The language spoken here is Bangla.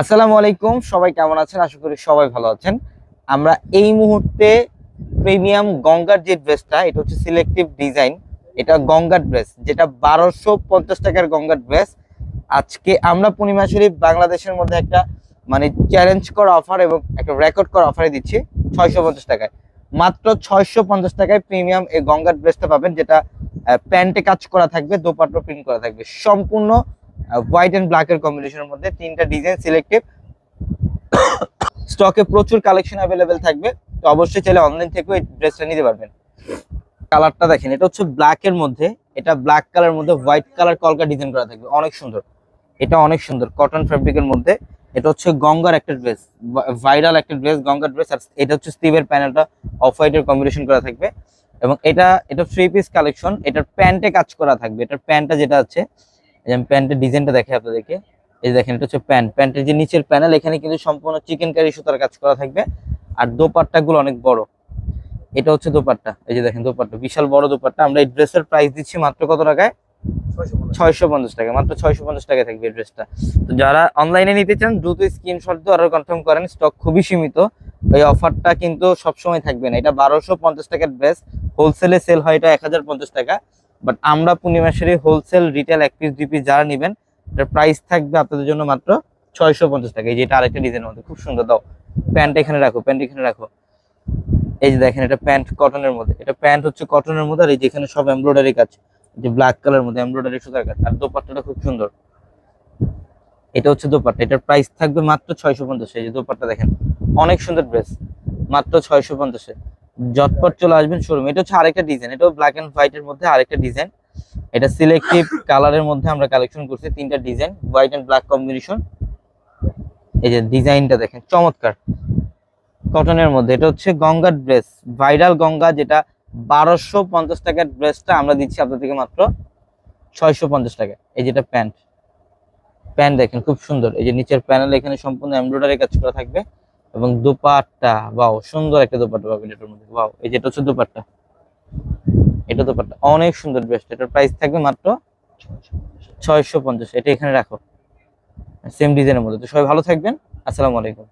আসসালামু আলাইকুম, সবাই কেমন আছেন? আশা করি সবাই ভালো আছেন। আমরা এই মুহূর্তে প্রিমিয়াম গঙ্গার যে ড্রেসটা, এটা হচ্ছে সিলেক্টিভ ডিজাইন। এটা গঙ্গার ড্রেস, যেটা বারোশো পঞ্চাশ টাকার গঙ্গার ড্রেস। আজকে আমরা পূর্ণিমা শরীফ বাংলাদেশের মধ্যে একটা মানে চ্যালেঞ্জ করা অফার এবং একটা রেকর্ড করা অফারে দিচ্ছি, ছয়শো পঞ্চাশ টাকায়। মাত্র ছয়শো পঞ্চাশ টাকায় প্রিমিয়াম এই গঙ্গার ড্রেসটা পাবেন, যেটা প্যান্টে কাজ করা থাকবে, দোপাট্টা প্রিন্ট করা থাকবে। সম্পূর্ণ হোয়াইট অ্যান্ড ব্ল্যাকের কম্বিনেশনের মধ্যে তিনটা ডিজাইন সিলেক্টিভ স্টকে প্রচুর কালেকশন অ্যাভেলেবেল থাকবে, তো অবশ্যই চাইলে অনলাইন থেকেও এই ড্রেসটা নিতে পারবেন। কালারটা দেখেন, এটা হচ্ছে ব্ল্যাক এর মধ্যে, এটা ব্ল্যাক কালার মধ্যে হোয়াইট কালার কলকা ডিজাইন করা থাকবে, অনেক সুন্দর। এটা অনেক সুন্দর কটন ফ্যাব্রিকের মধ্যে। এটা হচ্ছে গঙ্গার একটা ড্রেস ভাইরাল একটা ড্রেস গঙ্গার ড্রেস আর এটা হচ্ছে স্টিভের প্যানেলটা অফ হোয়াইটের কম্বিনেশন করা থাকবে। এবং এটা এটা থ্রি পিস কালেকশন এটার প্যান্টে কাজ করা থাকবে, এটার প্যান্টটা যেটা আছে এই আমি প্যান্টের ডিজাইনটা দেখে আপনাদেরকে। এই দেখেন, এটা হচ্ছে প্যান্ট। প্যান্টের যে নিচের প্যানেল এখানে কিন্তু সম্পূর্ণ চিকেন কারি সুতার কাজ করা থাকবে। আর দোপাট্টা গুলো অনেক বড়। এটা হচ্ছে দোপাট্টা। এই যে দেখেন, দোপাট্টা। বিশাল বড় দোপাট্টা। আমরা এই ড্রেসের প্রাইস দিচ্ছি মাত্র কত টাকায়? ছয়শো পঞ্চাশ টাকা। মাত্র ছয়শো পঞ্চাশ টাকা থাকবে এই ড্রেসটা তো যারা অনলাইনে নিতে চান, দ্রুত স্ক্রিনশট দিয়ে অর্ডার কনফার্ম করেন। স্টক খুবই সীমিত। এই অফারটা কিন্তু সবসময় থাকবে না। এটা বারোশো পঞ্চাশ টাকার ড্রেস হোলসেলে সেল হয় এটা এক হাজার পঞ্চাশ টাকা। বাট আমরা পূর্ণিমাসেরই হোলসেল রিটেল এক পিস দুই পিস যারা নেবেন, এটার প্রাইস থাকবে আপনাদের জন্য মাত্র ছয়শো পঞ্চাশ টাকা। এই যে এটা আরেকটা ডিজাইনের মধ্যে, খুব সুন্দর, দাও। প্যান্ট এখানে রাখো প্যান্ট এখানে রাখো। এই যে দেখেন, এটা প্যান্ট কটনের মধ্যে। এটা প্যান্ট হচ্ছে কটনের মধ্যে, আর এই যেখানে সব এমব্রয়ডারি কাজ। যে ব্ল্যাক কালার মধ্যে এমব্রয়ডারি সুতার কাজ। আর দোপাট্টাটা খুব সুন্দর। এটা হচ্ছে দোপাট্টা। এটার প্রাইস থাকবে মাত্র ছয়শো পঞ্চাশে। এই যে দোপাট্টা দেখেন, অনেক সুন্দর ড্রেস মাত্র ছয়শো পঞ্চাশে। জটপট চলে আসবেন শোরুম এটা হচ্ছে আরেকটা ডিজাইন এটাও ব্ল্যাক এন্ড হোয়াইট এর মধ্যে আরেকটা ডিজাইন এটা সিলেক্টিভ কালারের মধ্যে আমরা কালেকশন করছি, তিনটা design white and black combination এই যে ডিজাইনটা দেখেন, চমৎকার। কটনের মধ্যে, এটা হচ্ছে গঙ্গার ড্রেস ভাইরাল গঙ্গা যেটা বারোশো পঞ্চাশ টাকার ড্রেসটা আমরা দিচ্ছি আপনার থেকে মাত্র ছয়শো পঞ্চাশ টাকা। এই যেটা প্যান্ট প্যান্ট দেখেন, খুব সুন্দর। এই যে নিচের প্যানেল এখানে সম্পূর্ণ এমব্রয়ডারি কাজ করা থাকবে। এবং দোপাট্টা, বাও, সুন্দর একটা দোপাট্টা পাবেন এটার মধ্যে। বাও, এই যেটা হচ্ছে দোপাট্টা। এটা দোপাট্টা। অনেক সুন্দর বেস্ট। এটার প্রাইস থাকবে মাত্র ছয়শো পঞ্চাশ। এটা এখানে রাখো। সেম ডিজাইনের মধ্যে। তো সবাই ভালো থাকবেন। আসসালামু আলাইকুম।